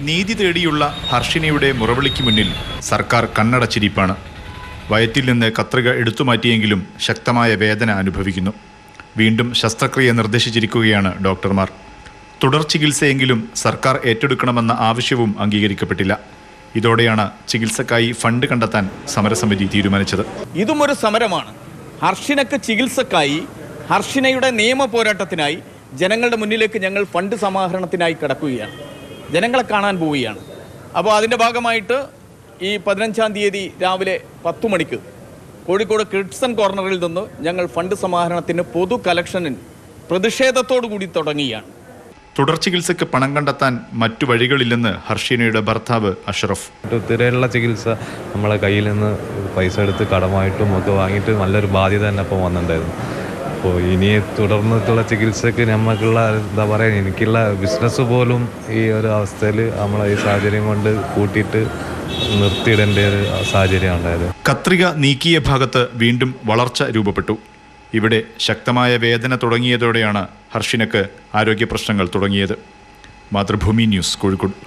നീതി തേടിയുള്ള ഹർഷിനിയുടെ മുറവിളിക്ക് മുന്നിൽ സർക്കാർ കണ്ണടച്ചിരിപ്പാണ്. വയറ്റിൽ നിന്ന് കത്രിക എടുത്തുമാറ്റിയെങ്കിലും ശക്തമായ വേദന അനുഭവിക്കുന്നു. വീണ്ടും ശസ്ത്രക്രിയ നിർദ്ദേശിച്ചിരിക്കുകയാണ് ഡോക്ടർമാർ. തുടർ ചികിത്സയെങ്കിലും സർക്കാർ ഏറ്റെടുക്കണമെന്ന ആവശ്യവും അംഗീകരിക്കപ്പെട്ടില്ല. ഇതോടെയാണ് ചികിത്സക്കായി ഫണ്ട് കണ്ടെത്താൻ സമരസമിതി തീരുമാനിച്ചത്. ഇതും ഒരു സമരമാണ്. ഹർഷിനക്ക് ചികിത്സക്കായി ഹർഷിനയുടെ നിയമ പോരാട്ടത്തിനായി ജനങ്ങളുടെ മുന്നിലേക്ക് ഞങ്ങൾ ഫണ്ട് സമാഹരണത്തിനായി കിടക്കുകയാണ്. ജനങ്ങളെ കാണാൻ പോവുകയാണ്. അപ്പോൾ അതിന്റെ ഭാഗമായിട്ട് ഈ പതിനഞ്ചാം തീയതി രാവിലെ പത്ത് മണിക്ക് കോഴിക്കോട് കിഡ്സൺ കോർണറിൽ നിന്ന് ഞങ്ങൾ ഫണ്ട് സമാഹരണത്തിന് പൊതു കലക്ഷനിൽ പ്രതിഷേധത്തോടു കൂടി തുടങ്ങുകയാണ്. തുടർ ചികിത്സയ്ക്ക് പണം കണ്ടെത്താൻ മറ്റു വഴികളില്ലെന്ന് ഹർഷീനയുടെ ഭർത്താവ് അഷ്റഫ്. തിരയിലുള്ള ചികിത്സ നമ്മളെ കയ്യിൽ നിന്ന് പൈസ എടുത്ത് കടമായിട്ടും ഒക്കെ വാങ്ങിയിട്ട് നല്ലൊരു ബാധ്യത തന്നെ ഇപ്പോൾ വന്നിട്ടുണ്ടായിരുന്നു. അപ്പോൾ ഇനി തുടർന്നിട്ടുള്ള ചികിത്സക്ക് നമുക്കുള്ള എന്താ പറയുക എനിക്കുള്ള ബിസിനസ് പോലും ഈ ഒരു അവസ്ഥയിൽ നമ്മളെ ഈ സാഹചര്യം കൊണ്ട് കൂട്ടിയിട്ട് നിർത്തിയിടേണ്ട ഒരു സാഹചര്യം ഉണ്ടായത്. കത്രിക നീക്കിയ ഭാഗത്ത് വീണ്ടും വളർച്ച രൂപപ്പെട്ടു. ഇവിടെ ശക്തമായ വേദന തുടങ്ങിയതോടെയാണ് ഹർഷിനക്ക് ആരോഗ്യ പ്രശ്നങ്ങൾ തുടങ്ങിയത്. മാതൃഭൂമി ന്യൂസ് കോഴിക്കോട്.